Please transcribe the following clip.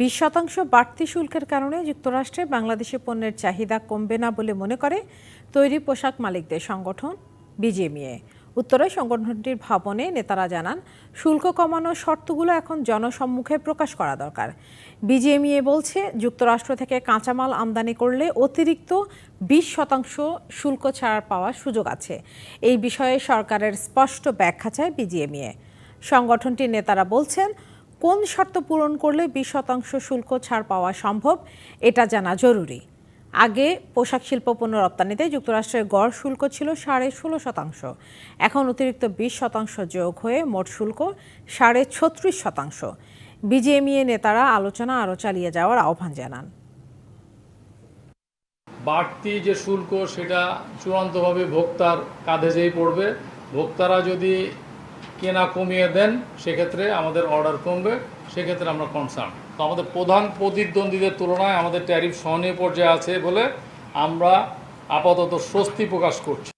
বিশ শতাংশ বাড়তি শুল্কের কারণে যুক্তরাষ্ট্রে বাংলাদেশি পণ্যের চাহিদা কমবে না বলে মনে করে তৈরি পোশাক মালিকদের সংগঠন বিজেএমইএ। উত্তরে সংগঠনটির ভবনে নেতারা জানান, শুল্ক কমানোর শর্তগুলো এখন জনসম্মুখে প্রকাশ করা দরকার। বিজেএমইএ বলছে, যুক্তরাষ্ট্র থেকে কাঁচামাল আমদানি করলে অতিরিক্ত বিশ শতাংশ শুল্ক ছাড় পাওয়ার সুযোগ আছে। এই বিষয়ে সরকারের স্পষ্ট ব্যাখ্যা চায় বিজিএমইএ। সংগঠনটির নেতারা বলছেন কোন শর্ত পূরণ করলে বিশ শতাংশ শুল্ক ছাড় পাওয়া সম্ভব? এটা জানা জরুরি। আগে পোশাক শিল্প পণ্য রপ্তানিতে যুক্তরাষ্ট্রের গড় শুল্ক ছিল সাড়ে ষোলো শতাংশ। এখন অতিরিক্ত বিশ শতাংশ যোগ হয়ে মোট শুল্ক সাড়ে ছত্রিশ শতাংশ। বিজেএমইএ নেতারা আলোচনা আরও চালিয়ে যাওয়ার আহ্বান জানান। বাড়তি যে শুল্ক, সেটা চূড়ান্তভাবে ভোক্তার কাঁধে যেই পড়বে, ভোক্তারা যদি কেনা কমিয়ে দেন, সেক্ষেত্রে আমাদের অর্ডার কমবে, সেক্ষেত্রে আমরা কনসার্ন তো আমাদের প্রধান প্রতিদ্বন্দ্বীদের তুলনায় আমাদের ট্যারিফ সহনীয় পর্যায়ে আছে বলে আমরা আপাতত স্বস্তি প্রকাশ করছি।